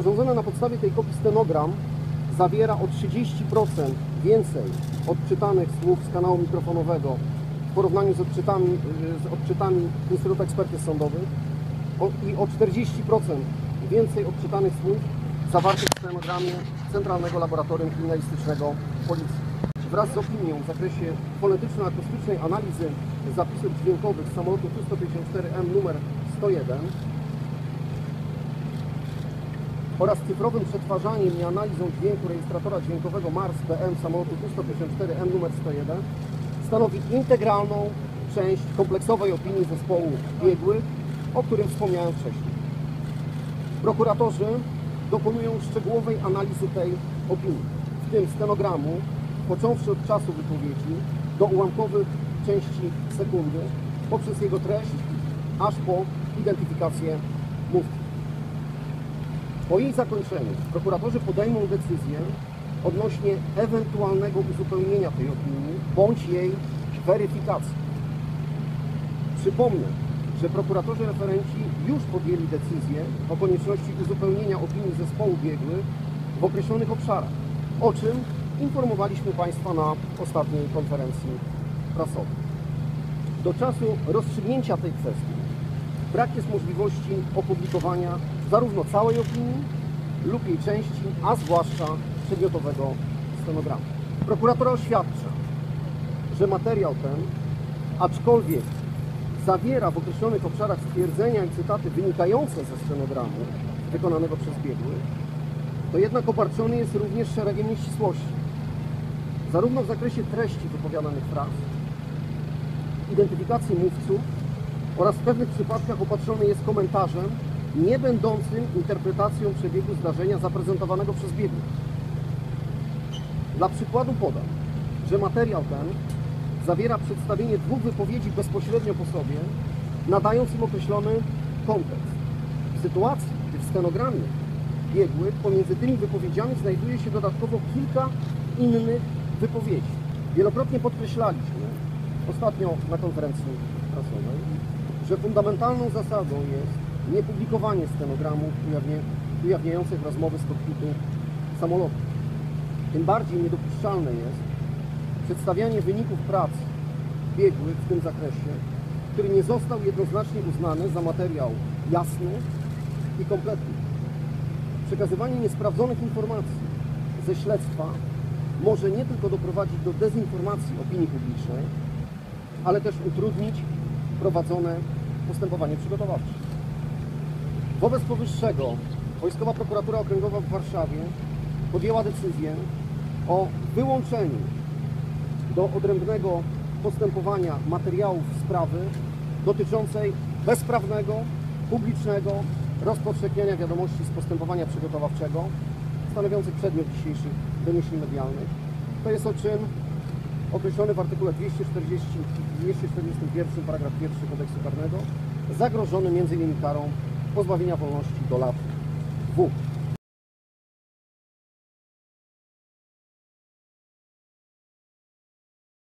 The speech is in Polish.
Sporządzony na podstawie tej kopii stenogram zawiera o 30% więcej odczytanych słów z kanału mikrofonowego w porównaniu z odczytami, z odczytami Instytutu Ekspertyz Sądowych i o 40% więcej odczytanych słów zawartych w stenogramie Centralnego Laboratorium Kryminalistycznego Policji. Wraz z opinią w zakresie fonetyczno-akustycznej analizy zapisów dźwiękowych samolotu Tu-154M numer 101 oraz cyfrowym przetwarzaniem i analizą dźwięku rejestratora dźwiękowego Mars PM samolotu Tu-154M numer 101 stanowi integralną część kompleksowej opinii zespołu biegłych, o którym wspomniałem wcześniej. Prokuratorzy dokonują szczegółowej analizy tej opinii, w tym stenogramu, począwszy od czasu wypowiedzi do ułamkowych części sekundy, poprzez jego treść, aż po identyfikację mówcy. Po jej zakończeniu prokuratorzy podejmą decyzję odnośnie ewentualnego uzupełnienia tej opinii bądź jej weryfikacji. Przypomnę, że prokuratorzy referenci już podjęli decyzję o konieczności uzupełnienia opinii zespołu biegłych w określonych obszarach, o czym informowaliśmy Państwa na ostatniej konferencji prasowej. Do czasu rozstrzygnięcia tej kwestii brak jest możliwości opublikowania zarówno całej opinii lub jej części, a zwłaszcza przedmiotowego stenogramu. Prokuratura oświadcza, że materiał ten, aczkolwiek zawiera w określonych obszarach stwierdzenia i cytaty wynikające ze stenogramu wykonanego przez biegłych, to jednak obarczony jest również szeregiem nieścisłości, zarówno w zakresie treści wypowiadanych fraz, identyfikacji mówców oraz w pewnych przypadkach opatrzony jest komentarzem nie będącym interpretacją przebiegu zdarzenia zaprezentowanego przez biegłych. Dla przykładu podam, że materiał ten zawiera przedstawienie dwóch wypowiedzi bezpośrednio po sobie, nadając im określony kontekst. W sytuacji, gdy w stenogramie biegłych pomiędzy tymi wypowiedziami znajduje się dodatkowo kilka innych wypowiedzi. Wielokrotnie podkreślaliśmy, ostatnio na konferencji prasowej, że fundamentalną zasadą jest niepublikowanie stenogramów ujawnia- ujawniających rozmowy z kokpitu samolotu. Tym bardziej niedopuszczalne jest przedstawianie wyników prac biegłych w tym zakresie, który nie został jednoznacznie uznany za materiał jasny i kompletny. Przekazywanie niesprawdzonych informacji ze śledztwa może nie tylko doprowadzić do dezinformacji opinii publicznej, ale też utrudnić prowadzone postępowanie przygotowawcze. Wobec powyższego Wojskowa Prokuratura Okręgowa w Warszawie podjęła decyzję o wyłączeniu do odrębnego postępowania materiałów sprawy dotyczącej bezprawnego, publicznego rozpowszechniania wiadomości z postępowania przygotowawczego stanowiących przedmiot dzisiejszych doniesień medialnych. To jest o czym określony w artykule 240, 241 paragraf 1 kodeksu karnego zagrożony m.in. karą pozbawienia wolności do lat dwóch.